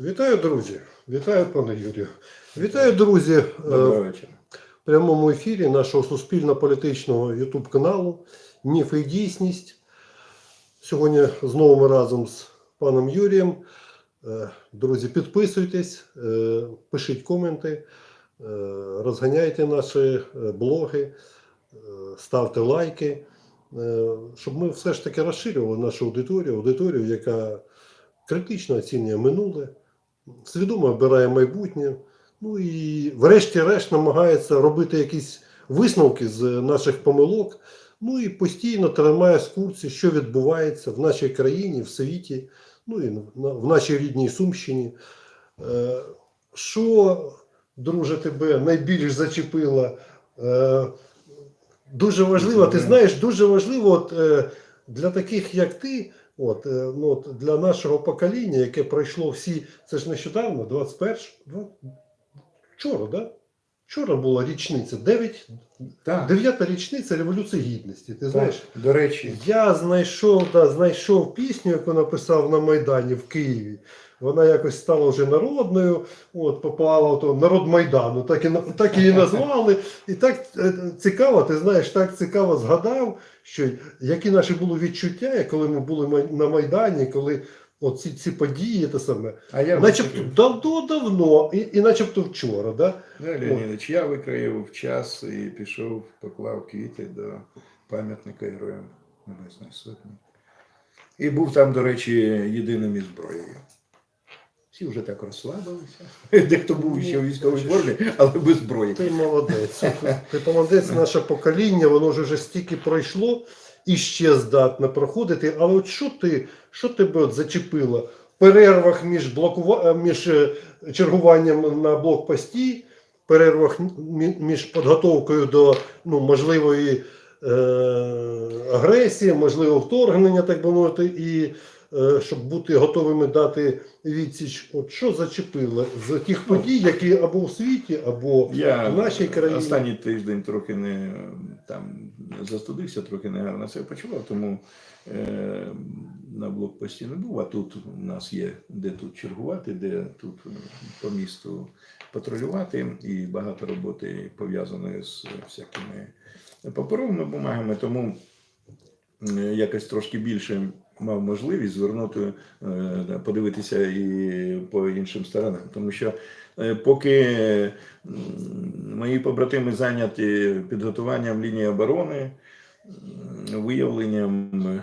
Вітаю, друзі! Вітаю, пане Юрію. Вітаю, друзі, е, в прямому ефірі нашого суспільно-політичного Ютуб каналу Міфи і дійсність. Сьогодні знову ми разом з паном Юрієм. Е, Друзі, підписуйтесь, е, пишіть коменти, розганяйте наші блоги, ставте лайки, щоб ми все ж таки розширювали нашу аудиторію, аудиторію, яка критично оцінює минуле, свідомо обирає майбутнє. Ну і врешті-решт намагається робити якісь висновки з наших помилок. Ну і постійно тримає в курсі, що відбувається в нашій країні, в світі, ну і в нашій рідній Сумщині. Е, Що, друже, тебе найбільш зачепило? Е, Дуже важливо, ти знаєш, дуже важливо от, е, для таких, як ти, от, е, ну, от, для нашого покоління, яке пройшло всі, це ж нещодавно, 21, два- вчора, да? Вчора була річниця, 9, Так, дев'ята річниця Революції Гідності. Ти знаєш, так, до речі, я знайшов, да, знайшов пісню, яку написав на Майдані в Києві. Вона якось стала вже народною, от попала в то народ Майдану, так і так її назвали. І так е, цікаво, ти знаєш, так цікаво згадав, що які наші були відчуття, коли ми були на Майдані, коли от ці, ці події, те саме, а я начебто давно-давно, і, і начебто вчора. Да? Да, Леонідович, я викраїв час і пішов, поклав квіти до пам'ятника Героям Небесної Сотні. І був там, до речі, єдиним із зброєю. Всі вже так розслабилися. Дехто був ще у військовій формі, але без зброї. Ти молодець. Ти молодець, наше покоління, воно вже стільки пройшло і ще здатне проходити. Але от що ти, що тебе от зачепило в перервах між, блокува... е, між е, чергуванням на блокпості, перервах між підготовкою до ну, можливої е- агресії, можливого вторгнення, так би мовити, і щоб бути готовими дати відсіч, от що зачепило з тих подій, які або в світі, або Я в нашій країні. останній тиждень трохи не там застудився, трохи негарно себе почував, тому е, на блокпості не був. А тут у нас є де тут чергувати, де тут е, по місту патрулювати, і багато роботи пов'язаної з всякими паперовими бумагами. Тому е, якось трошки більше мав можливість звернути, е, подивитися і по іншим сторонам. Тому що е, поки мої побратими зайняті підготуванням лінії оборони, виявленням е,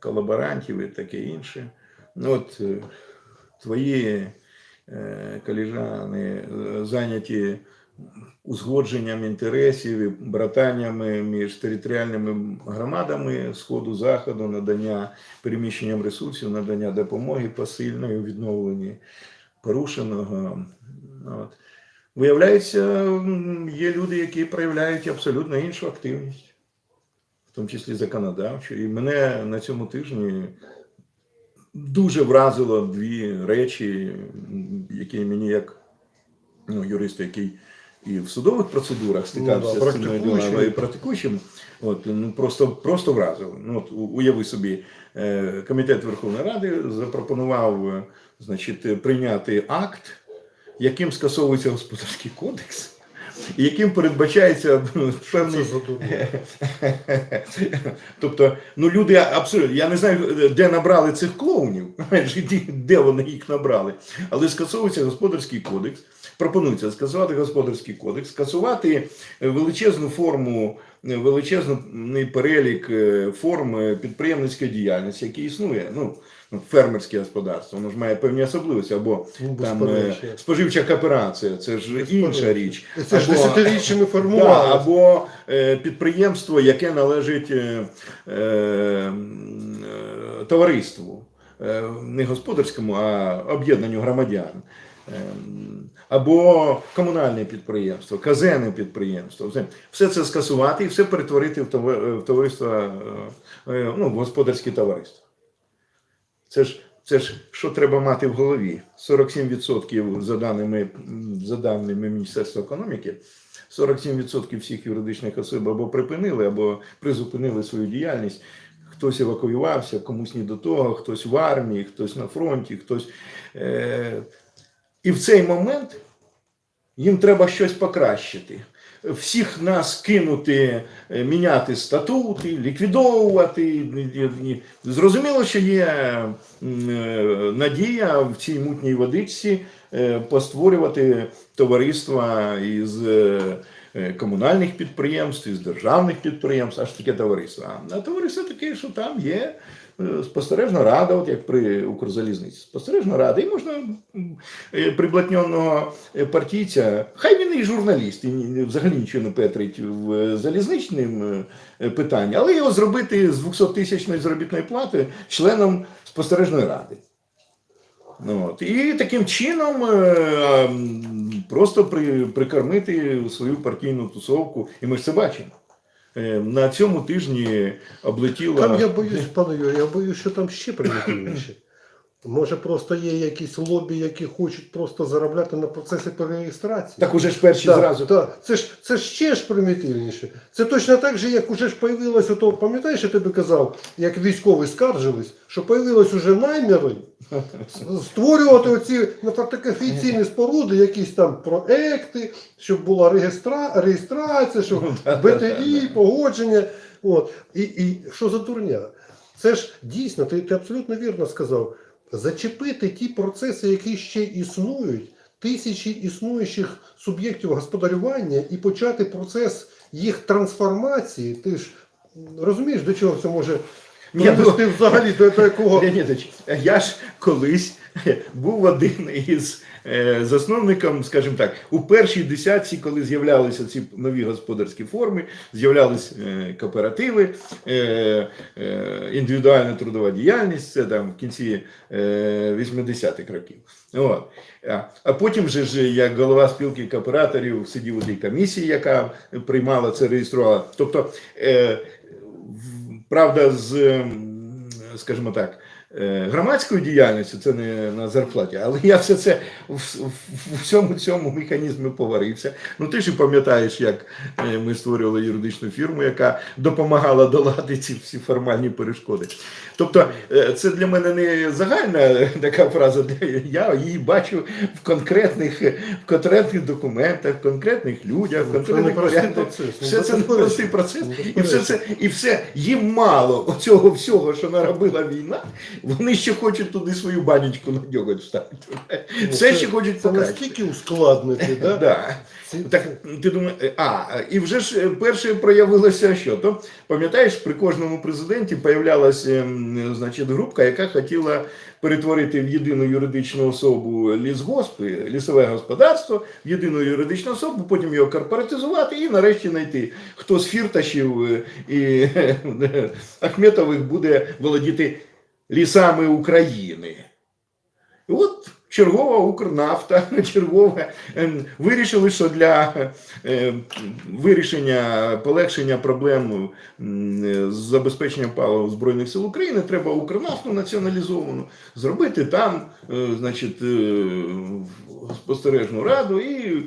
колаборантів і таке інше. Ну, От твої коліжани зайняті узгодженням інтересів і братаннями між територіальними громадами сходу заходу, надання переміщенням ресурсів, надання допомоги посильної у відновленні порушеного. От. Виявляється, є люди, які проявляють абсолютно іншу активність, в тому числі законодавчу. І мене на цьому тижні дуже вразило дві речі, які мені як ну, юрист, який і в судових процедурах стикався Ну да, з цими ділами, і практикуючим, от, ну, просто, просто вразило. Ну, от, уяви собі, е, Комітет Верховної Ради запропонував е, значить, прийняти акт, яким скасовується господарський кодекс, і яким передбачається ну, певний. Тобто, ну люди абсолютно, я не знаю, де набрали цих клоунів, де вони їх набрали, але скасовується господарський кодекс. Пропонується скасувати господарський кодекс, скасувати е, величезну форму, е, величезний перелік е, форм підприємницької діяльності, який існує. Ну, ну, фермерське господарство, воно ж має певні особливості, або Ну, там споживча кооперація, це ж інша річ. Це ж Або- десятиріччями Да, або е, підприємство, яке належить е, е, товариству, е, не господарському, а об'єднанню громадян. Е, м, Або комунальне підприємство, казенне підприємство. Все, це скасувати і все перетворити в тове- товариство, е, е, ну, в господарське товариство. Це ж, це ж що треба мати в голові? 47% за даними, за даними Міністерства економіки 47% всіх юридичних осіб або припинили, або призупинили свою діяльність. хтось евакуювався, комусь не до того, хтось в армії, хтось на фронті, хтось. Е, і в цей момент їм треба щось покращити. Всіх нас кинути, е, міняти статути, ліквідовувати. Зрозуміло, що є е, надія в цій мутній водичці е, постворювати товариства із комунальних підприємств, із державних підприємств, аж таке товариство. А товариство таке, що там є спостережна рада, от як при Укрзалізниці. Спостережна рада, і можна е, приблотненого е, партійця, хай він і журналіст, і взагалі нічого не петрить в е, залізничним питанні, але його зробити з 200 тисячної заробітної плати членом спостережної ради. Ну, от. І таким чином е, просто прикормити свою партійну тусовку. І ми ж це бачимо. Е, На цьому тижні облетіла. Там я боюсь, пане Юрію, я боюсь, що там ще примітивніше. Може, просто є якісь лобі, які хочуть просто заробляти на процесі перереєстрації. Так уже ж перші Так, зразу. так. Це ж це ж ще ж примітивніше. Це точно так же, як уже ж появилось, ото, пам'ятаєш, я тобі казав, як військові скаржились, що появилось уже наміри створювати оці фортифікаційні споруди, якісь там проекти, щоб була реєстра... реєстрація, щоб БТІ, погодження. От. І, і що за дурня? Це ж дійсно, ти, ти абсолютно вірно сказав. Зачепити ті процеси, які ще існують, тисячі існуючих суб'єктів господарювання, і почати процес їх трансформації. Ти ж розумієш, до чого це може Ні, ну- ти взагалі до, до якого. Леонідович, я ж колись був один із е, засновником, скажімо так, у першій десятці, коли з'являлися ці нові господарські форми, з'являлись е, кооперативи, е, індивідуальна трудова діяльність, це там в кінці е, 80-х років. От. А, потім же ж як голова спілки кооператорів сидів у тій комісії, яка приймала це, реєструвала. Тобто, правда, з, скажімо так, громадською діяльністю, це не на зарплаті, але я все це в, в, в всьому цьому механізмі поварився. Ну ти ж пам'ятаєш, як е, ми створювали юридичну фірму, яка допомагала долати ці всі формальні перешкоди. Тобто, е, це для мене не загальна така фраза, де я її бачу в конкретних, в конкретних документах, в конкретних людях, в Це не конкретних порядках. процес. Ну, Все це безперечно. непростий процес, і все це, і все їм мало оцього всього, що наробила війна. Вони ще хочуть туди свою банечку на дьоготь вставити. Ну, Все ще хочуть Це покращити. настільки ускладнити, да? Да. Ці- Так ти думаєш, а, і вже ж е, перше проявилося що? То пам'ятаєш, при кожному президенті появлялася ем, значить, групка, яка хотіла перетворити в єдину юридичну особу лісгоспи, лісове господарство, в єдину юридичну особу, потім його корпоратизувати і нарешті знайти, хто з фірташів е, і е, Ахметових буде володіти лісами України. От чергова Укрнафта, чергова ем, вирішили, що для е, вирішення полегшення проблем з забезпеченням палива Збройних сил України треба Укрнафту націоналізовану зробити там, е, значить, е, спостережну раду і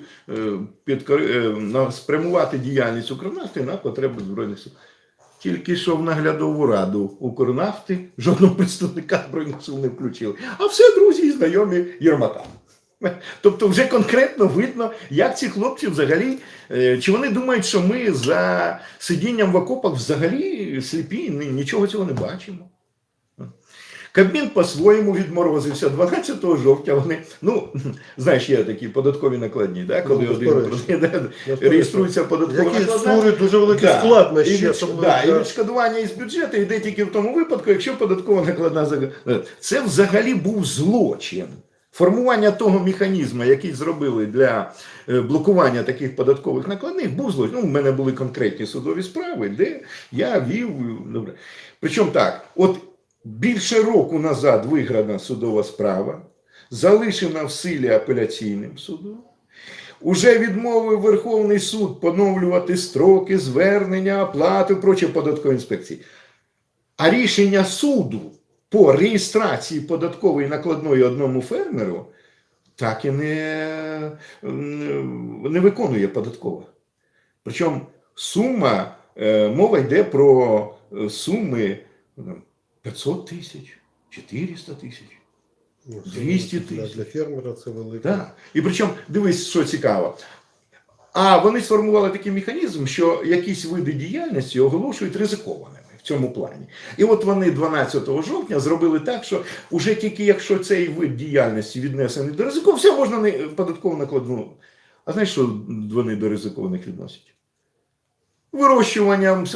е, спрямувати діяльність Укрнафти на потреби Збройних сил. Тільки що в наглядову раду Укрнафти жодного представника Збройних сил не включили. А все друзі і знайомі Єрмака. Тобто вже конкретно видно, як ці хлопці взагалі, е, чи вони думають, що ми за сидінням в окопах взагалі сліпі, ні- нічого цього не бачимо. Кабмін по-своєму відморозився 12 жовтня. Вони, ну знаєш, є такі податкові накладні, да, коли Ну, один реєструється податкова накладна. дуже великі Да. складнощі. І, від, да, і відшкодування із бюджету йде тільки в тому випадку, якщо податкова накладна Це взагалі був злочин. Формування того механізму, який зробили для е, блокування таких податкових накладних, був злочин. Ну, у мене були конкретні судові справи, де я вів. Добре. Причому так, от більше року назад виграна судова справа, залишена в силі апеляційним судом. Уже відмовив Верховний суд поновлювати строки звернення, оплати, прочі податкової інспекції. А рішення суду по реєстрації податкової накладної одному фермеру так і не, не виконує податкова. Причому сума, е, мова йде про суми Ну, 500 тисяч, 400 тисяч. Ну, 200 тисяч. для фермера це велике. Так. І причому, дивись, що цікаво. А вони сформували такий механізм, що якісь види діяльності оголошують ризикованими в цьому плані. І от вони 12 жовтня зробили так, що уже тільки якщо цей вид діяльності віднесений до ризику, все можна не податково накладну. А знаєш, що вони до ризикованих відносять? Вирощуванням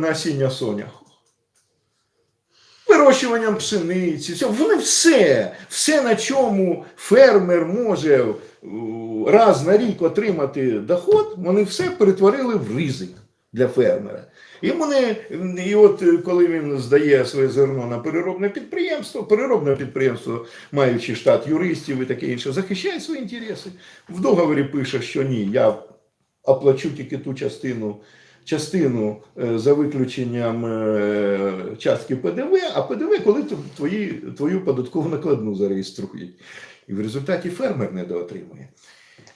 насіння соняху. Вирощуванням пшениці, все, вони все, все, на чому фермер може е, раз на рік отримати доход, вони все перетворили в ризик для фермера. І вони, і от е, коли він здає своє зерно на переробне підприємство, переробне підприємство, маючи штат юристів і таке інше, захищає свої інтереси. В договорі пише, що ні, я оплачу тільки ту частину. Частину е, за виключенням е, частки ПДВ, а ПДВ, коли твої, твою податкову накладну зареєструють. І в результаті фермер недоотримує.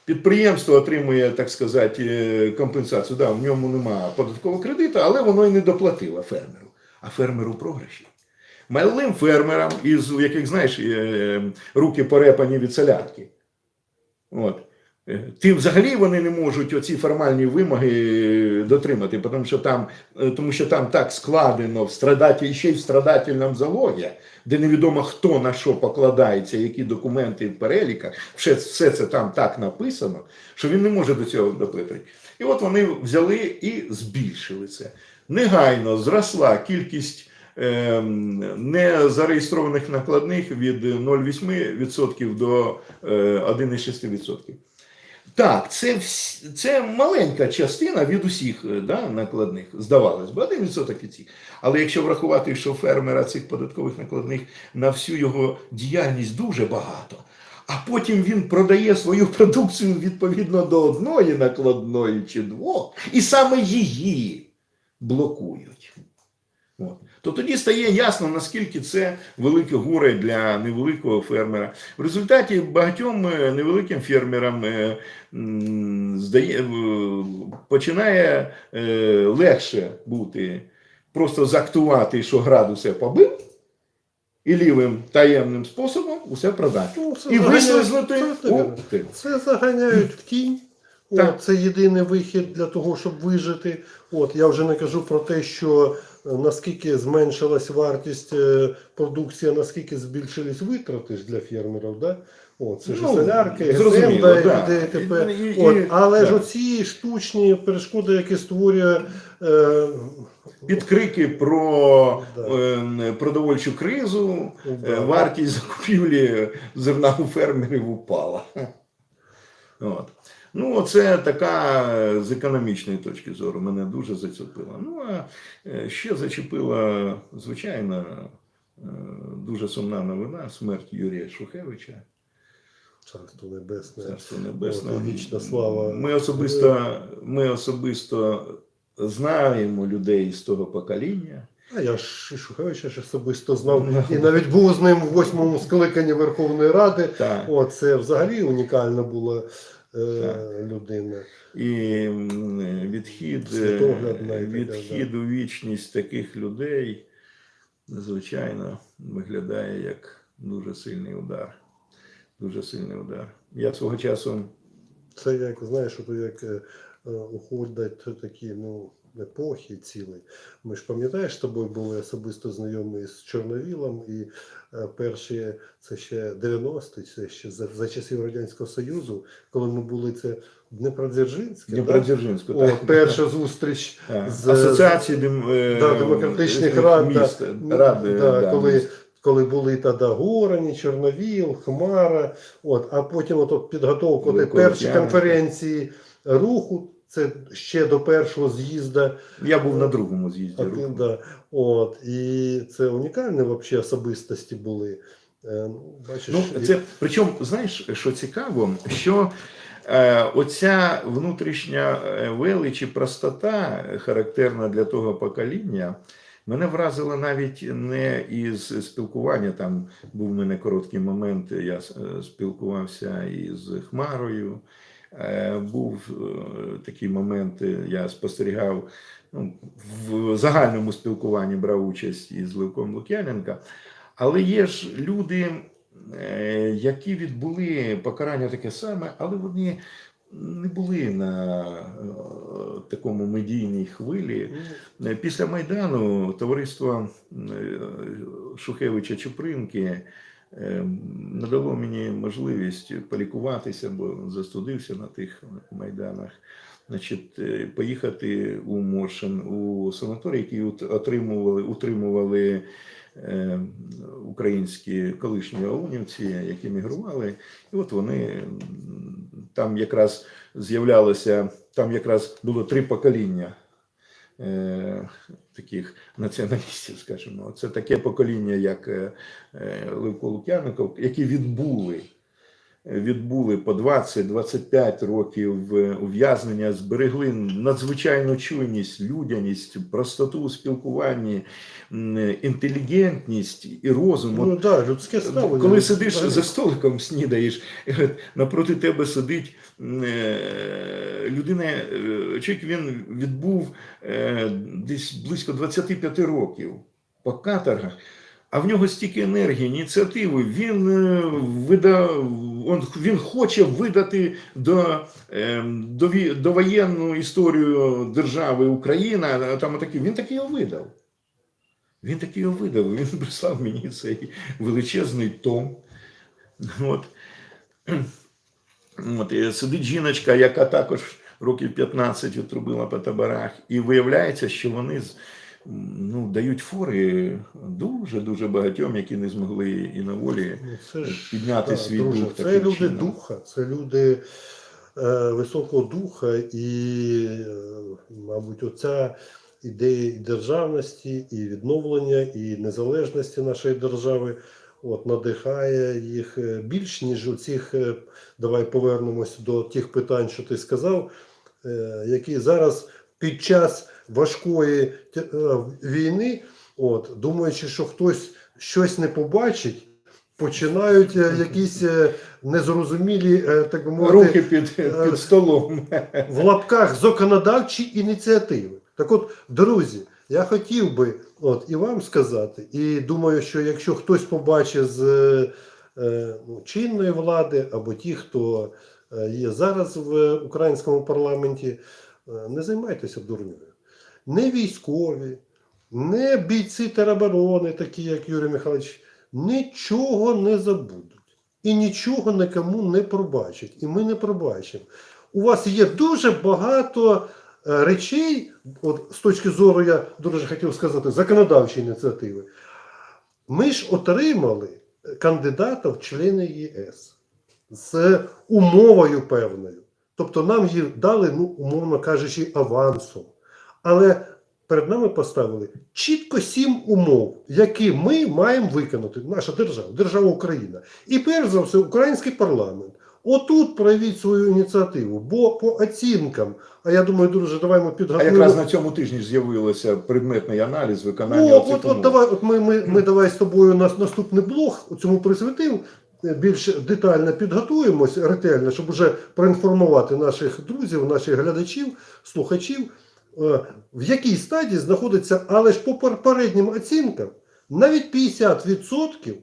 Підприємство отримує, так сказати, е, компенсацію. Да, в ньому немає податкового кредиту, але воно і не доплатило фермеру. А фермеру програші. Малим фермерам, із яких, знаєш, руки порепані від солярки. От. Е, Тим взагалі вони не можуть оці формальні вимоги е, дотримати, тому що там, е, тому що там так складено в страдатель, ще й в страдательному залогі, де невідомо хто на що покладається, які документи в переліках, все, все це там так написано, що він не може до цього допитати. І от вони взяли і збільшили це. Негайно зросла кількість ем, незареєстрованих накладних від 0,8% до е, 1,6%. Так, це, це маленька частина від усіх е, да, накладних, здавалось би, 1% від всіх. Але якщо врахувати, що фермера цих податкових накладних на всю його діяльність дуже багато, а потім він продає свою продукцію відповідно до одної накладної чи двох, і саме її блокують. От. То тоді стає ясно, наскільки це велике горе для невеликого фермера. В результаті багатьом е, невеликим фермерам е, здає, починає е, легше бути просто заактувати, що градуси побив, і лівим таємним способом усе продати. Ну, це І вислизнути. це. Це заганяють в тінь. От, це єдиний вихід для того, щоб вижити. От, я вже не кажу про те, що наскільки зменшилась вартість е, продукції, наскільки збільшились витрати ж для фермерів. Да? От, це ж Ну, солярки, да. да, і т.п. І- і- От, і- але ж оці штучні перешкоди, які створює е, Під крики про Да. е, продовольчу кризу, е, Да. вартість закупівлі зерна у фермерів упала. От. Ну, це така е, з економічної точки зору мене дуже зачепила. Ну, а е, ще зачепила, звичайно, е, дуже сумна новина смерть Юрія Шухевича. Царство Небесне. Царство Небесне. Вічна слава. Ми особисто, ми особисто знаємо людей з того покоління. А я ж Шухевича ж особисто знав і навіть був з ним в восьмому скликанні Верховної Ради. Так. О, це взагалі унікальна була е, Так. людина. І відхід, е, відхід у вічність таких людей, звичайно, виглядає як дуже сильний удар. Дуже сильний удар. Я свого часу Це як знаєш, як е, уходять такі ну, епохи цілі. Ми ж пам'ятаєш, з тобою були особисто знайомі з Чорновілом, і е, перші це ще 90-ті, це ще за, за часів Радянського Союзу, коли ми були це Днепродзержинське. да? Дніпродзержинську, О, перша зустріч Так. з- Асоціації е, да, демократичних рад, міст, Ну, ради, да, да, коли, міст. коли були тоді Горані, Чорновіл, Хмара, от, а потім от, Великого перші конференції руху, це ще до першого з'їзду. Я був на другому з'їзді. Да, от, і це унікальні вообще особистості були. Е, ну, Бачиш, Ну, і- це причому, знаєш, що цікаво, що е, оця внутрішня е, велич і простота, е, характерна для того покоління, мене вразила навіть не із спілкування. Там був у мене короткий момент, я спілкувався із Хмарою. Е, Був е, такий момент, я спостерігав ну, в загальному спілкуванні брав участь із Левком Лук'яненка. Але є ж люди, е, які відбули покарання таке саме, але вони не були на такому медійній хвилі. Після Майдану товариство Шухевича Чупринки надало мені можливість полікуватися, бо застудився на тих майданах. Значить, е, поїхати у Моршин у санаторій, який отримували, утримували е, українські колишні аунівці, які мігрували. І от вони там якраз з'являлося, там якраз було три покоління е, таких націоналістів, скажімо. Це таке покоління, як е, е, Левко Лук'яненко, які відбули. Відбули по 20-25 років е, ув'язнення, зберегли надзвичайну чуйність, людяність, простоту у спілкуванні, інтелігентність і розум. От Ну так, людське ставлення. коли сидиш Взагалі. за столиком, снідаєш, напроти тебе сидить е, людина, е, чоловік він відбув е, десь близько 25 років по каторгах, а в нього стільки енергії, ініціативи. Він е, видав, він хоче видати до, е, до, ві- довоєнну історію держави Україна. Там отакі, він таки його видав. Він таки його видав. Він прислав мені цей величезний том. От. От, сидить жіночка, яка також років 15 отрубила по таборах, і виявляється, що вони ну, дають фори дуже-дуже багатьом, які не змогли і на волі Ну, це ж, підняти так, свій друже, дух. Це люди чином. духа, це люди е, високого духа, і, е, мабуть, оця ідея і державності, і відновлення, і незалежності нашої держави. От надихає їх е, більш ніж у цих. е, Давай повернемось до тих питань, що ти сказав, які зараз під час важкої е, війни, от думаючи, що хтось щось не побачить, починають е, якісь е, незрозумілі, так би мовити, Рухи під, під столом. в лапках законодавчі ініціативи. Так от, друзі, я хотів би от, і вам сказати, і думаю, що якщо хтось побачить з ну, чинної влади або ті, хто є зараз в українському парламенті, не займайтеся дурнею. Не військові, не бійці тероборони, такі як Юрій Михайлович, нічого не забудуть. І нічого нікому не пробачать. І ми не пробачимо. У вас є дуже багато е, речей, от з точки зору, я дуже хотів сказати, законодавчої ініціативи. Ми ж отримали кандидата в члени ЄС з умовою певною. Тобто нам її дали, ну, умовно кажучи, авансом. Але перед нами поставили чітко сім умов, які ми маємо виконати, наша держава, держава Україна. І перш за все, український парламент. Отут проявіть свою ініціативу, бо по оцінкам, а я думаю, друже, давай ми А якраз на цьому тижні ж з'явився предметний аналіз виконання Ну, оцих от, от давай, от ми, ми, ми давай з тобою нас наступний блог у цьому присвятив. е, Більш детально підготуємось ретельно, щоб уже проінформувати наших друзів, наших глядачів, слухачів, в якій стадії знаходиться, але ж по попереднім оцінкам, навіть 50%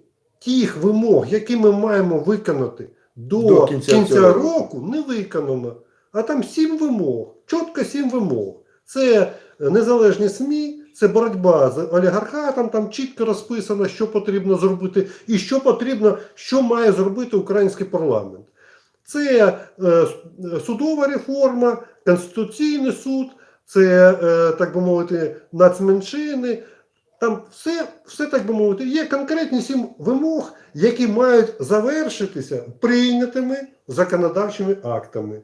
тих вимог, які ми маємо виконати до, До кінця, кінця цього року, не виконано. А там сім вимог, чітко сім вимог. Це незалежні СМІ, це боротьба з олігархатом, там чітко розписано, що потрібно зробити, і що потрібно, що має зробити український парламент. Це е, судова реформа, Конституційний суд, це, е, так би мовити, нацменшини. Там все, все так би мовити, є конкретні сім вимог, які мають завершитися прийнятими законодавчими актами.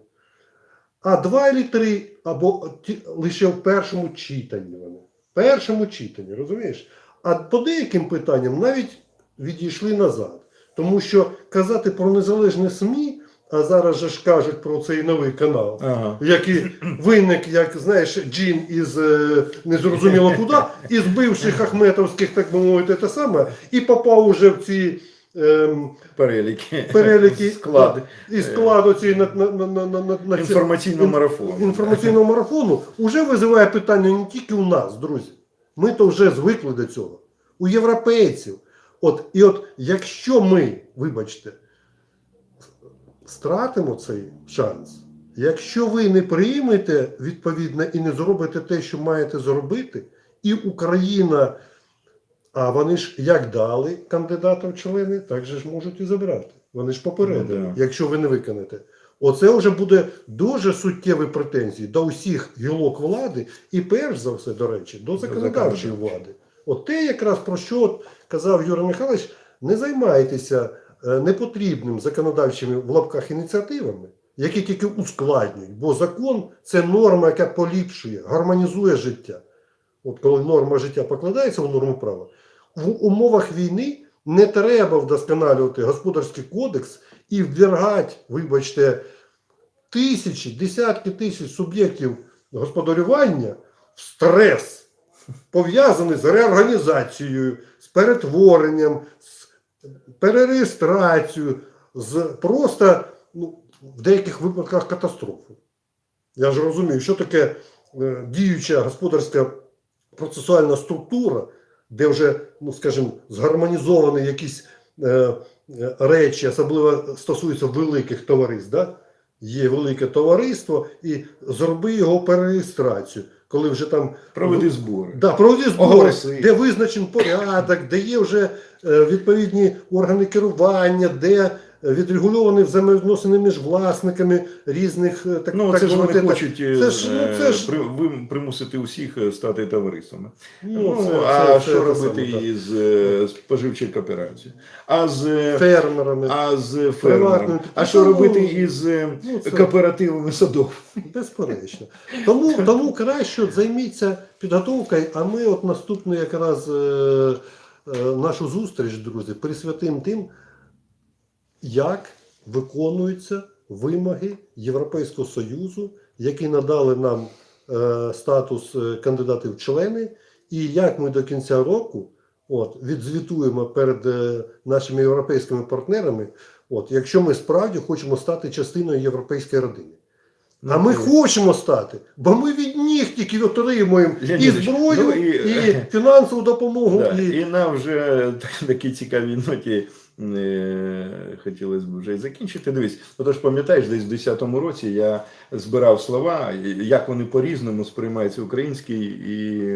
А два або три, або ті- лише в першому читанні вони. В першому читанні, розумієш? А по деяким питанням навіть відійшли назад. Тому що казати про незалежні СМІ, а зараз же ж кажуть про цей новий канал, Ага. який виник, як знаєш, джин із е, незрозуміло куди, із бивших ахметовських, так би мовити, те саме, і попав уже в ці ем, Переліки, переліки склади і складу цієї на, на, на, на, на, на, інформаційного марафону. інформаційного марафону вже визиває питання не тільки у нас, друзі. Ми то вже звикли до цього. У європейців. От, і от якщо ми, вибачте, стратимо цей шанс, якщо ви не приймете відповідно і не зробите те, що маєте зробити, і Україна, а вони ж як дали кандидата в члени, так же ж можуть і забрати. Вони ж попередили, Ну, да. якщо ви не виконаєте. Оце вже буде дуже суттєві претензії до усіх гілок влади, і перш за все, до речі, до законодавчої влади. От те, якраз про що казав Юрій Михайлович, не займайтеся непотрібним законодавчими в лапках ініціативами, які тільки ускладнюють, бо закон це норма, яка поліпшує, гармонізує життя. От коли норма життя покладається в норму права, в умовах війни не треба вдосконалювати господарський кодекс і ввергати, вибачте, тисячі, десятки тисяч суб'єктів господарювання в стрес, пов'язаний з реорганізацією, з перетворенням, з перереєстрацією, з просто ну, в деяких випадках катастрофою. Я ж розумію, що таке е, діюча господарська процесуальна структура, де вже, ну скажімо, згармонізовані якісь е, е, речі, особливо стосуються великих товариств. Да? Є велике товариство, і зроби його перереєстрацію, коли вже там Проведи збори. Да, проведи збори, Оголоси. де визначен порядок, де є вже е, відповідні органи керування, де відрегульовані взаємовідносини між власниками різних е, так, Ну, так це ж вони мовити, хочуть е, це ж, ну, це ж- при- ви- примусити усіх е, стати товариствами. Ну, Ну, це- а це- що це робити саме, із е, споживчою кооперацією? А з, е, фермерами. а з фермером? А що робити із е, ну, це- кооперативами садов? Безперечно. Тому, тому краще займіться підготовкою, а ми от наступну якраз е, е, нашу зустріч, друзі, присвятимо тим, як виконуються вимоги Європейського Союзу, які надали нам е, статус е, кандидатів в члени, і як ми до кінця року от, відзвітуємо перед е, нашими європейськими партнерами, от, якщо ми справді хочемо стати частиною європейської родини. А ми хочемо стати, бо ми від них тільки отримуємо і зброю, ну і, і- фінансову допомогу. Да, І... і нам вже на такій цікавій ноті хотілося б вже і закінчити. Дивись, отож пам'ятаєш, десь в 10-му році я збирав слова, як вони по-різному сприймаються українській і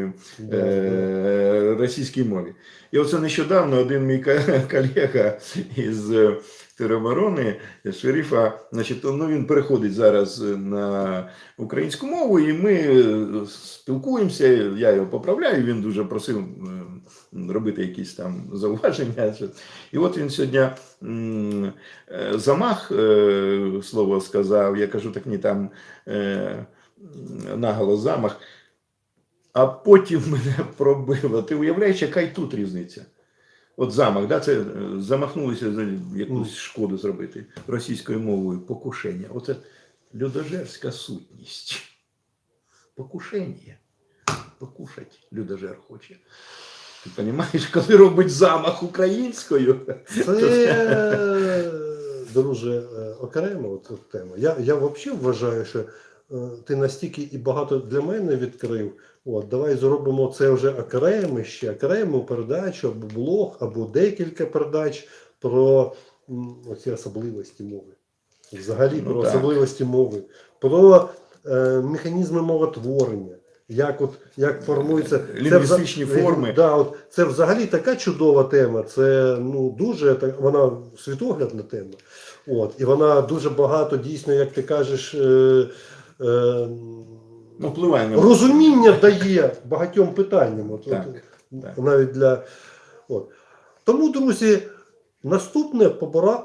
е, російській мові. І оце нещодавно один мій колега із е, тероборони шерифа, значить, ну він переходить зараз на українську мову, і ми е, спілкуємося. Я його поправляю. Він дуже просив е, робити якісь там зауваження. І от він сьогодні е, замах е, слово сказав. Я кажу, так ні, там е, наголос замах. А потім мене пробило. Ти уявляєш, яка й тут різниця? От замах, да, це замахнулися за якусь шкоду зробити російською мовою. Покушення. Оце людожерська сутність. Покушення. Покушать людожер хоче. Ти розумієш, коли робить замах українською? Це, друже, е, от, от тема. Я, я взагалі вважаю, що е, ти настільки і багато для мене відкрив. От, давай зробимо це вже окремо ще окрему передачу, або блог, або декілька передач про оці особливості мови. Взагалі Ну, про так. особливості мови, про е, механізми мовотворення. Як от як формується це Лінгвістичні вза- форми. Да, от це взагалі така чудова тема. Це ну дуже так, вона світоглядна тема. От, і вона дуже багато дійсно, як ти кажеш, е, е, Ну, впливає на розуміння дає багатьом питанням. От, Так, от, так. Навіть для. От. Тому, друзі, наступне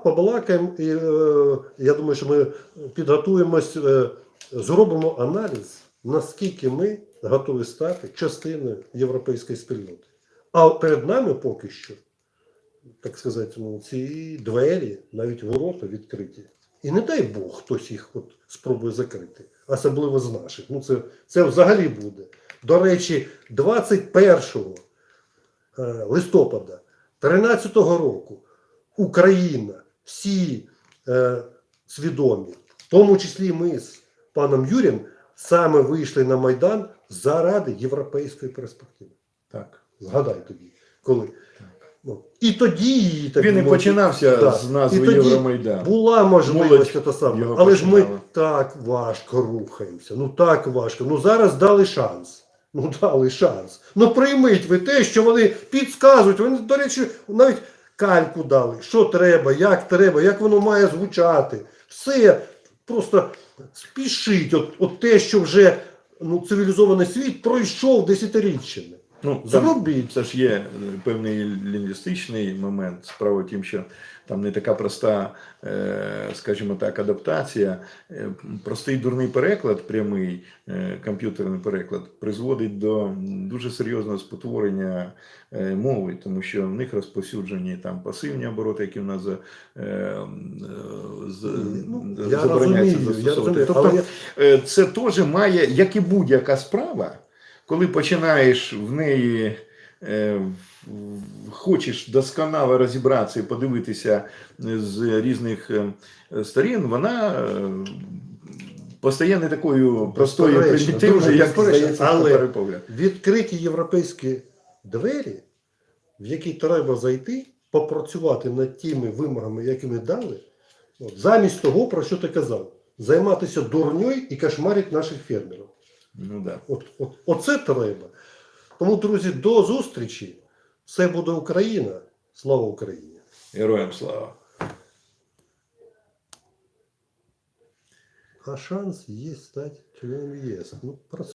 побалакаємо, і е, я думаю, що ми підготуємось, е, зробимо аналіз, наскільки ми готові стати частиною європейської спільноти. А перед нами поки що, так сказати, ну, ці двері, навіть ворота відкриті. І не дай Бог хтось їх от спробує закрити, особливо з наших. Ну, це, це взагалі буде. До речі, 21 е, листопада 2013 року Україна, всі е, свідомі, в тому числі ми з паном Юрієм, саме вийшли на Майдан заради європейської перспективи. Так. Згадай тоді, коли. Ну, і тоді її так Він і мовити, починався да. з назви І тоді Євромайдан. Була можливість те саме, його але ж ми так важко рухаємося. Ну так важко. Ну зараз дали шанс. Ну дали шанс. Ну прийміть ви те, що вони підказують. Вони, до речі, навіть кальку дали, що треба, як треба, як воно має звучати. Все просто спішить. От, от те, що вже ну, цивілізований світ пройшов десятиріччями. Ну, Зробіть. це ж є е, певний лінгвістичний момент. Справа в тім, що там не така проста, е, скажімо так, адаптація. Е, Простий дурний переклад, прямий е, комп'ютерний переклад, призводить до дуже серйозного спотворення мови, тому що в них розповсюджені там пасивні обороти, які в нас за, е, Ну, я забороняється розумію, я розумію, Тобто, але Е, це теж має, як і будь-яка справа, коли починаєш в неї, хочеш досконало розібратися і подивитися з різних е, сторін, вона е, постає не такою простою примітивною, як здається, Але- відкриті європейські двері, в які треба зайти, попрацювати над тими вимогами, які ми дали, от, замість того, про що ти казав, займатися дурньою і кошмарити наших фермерів. Ну, да. От, от, оце треба. Тому, друзі, до зустрічі. Все буде Україна. Слава Україні! Героям слава. А шанс є стати членом ЄС. Ну,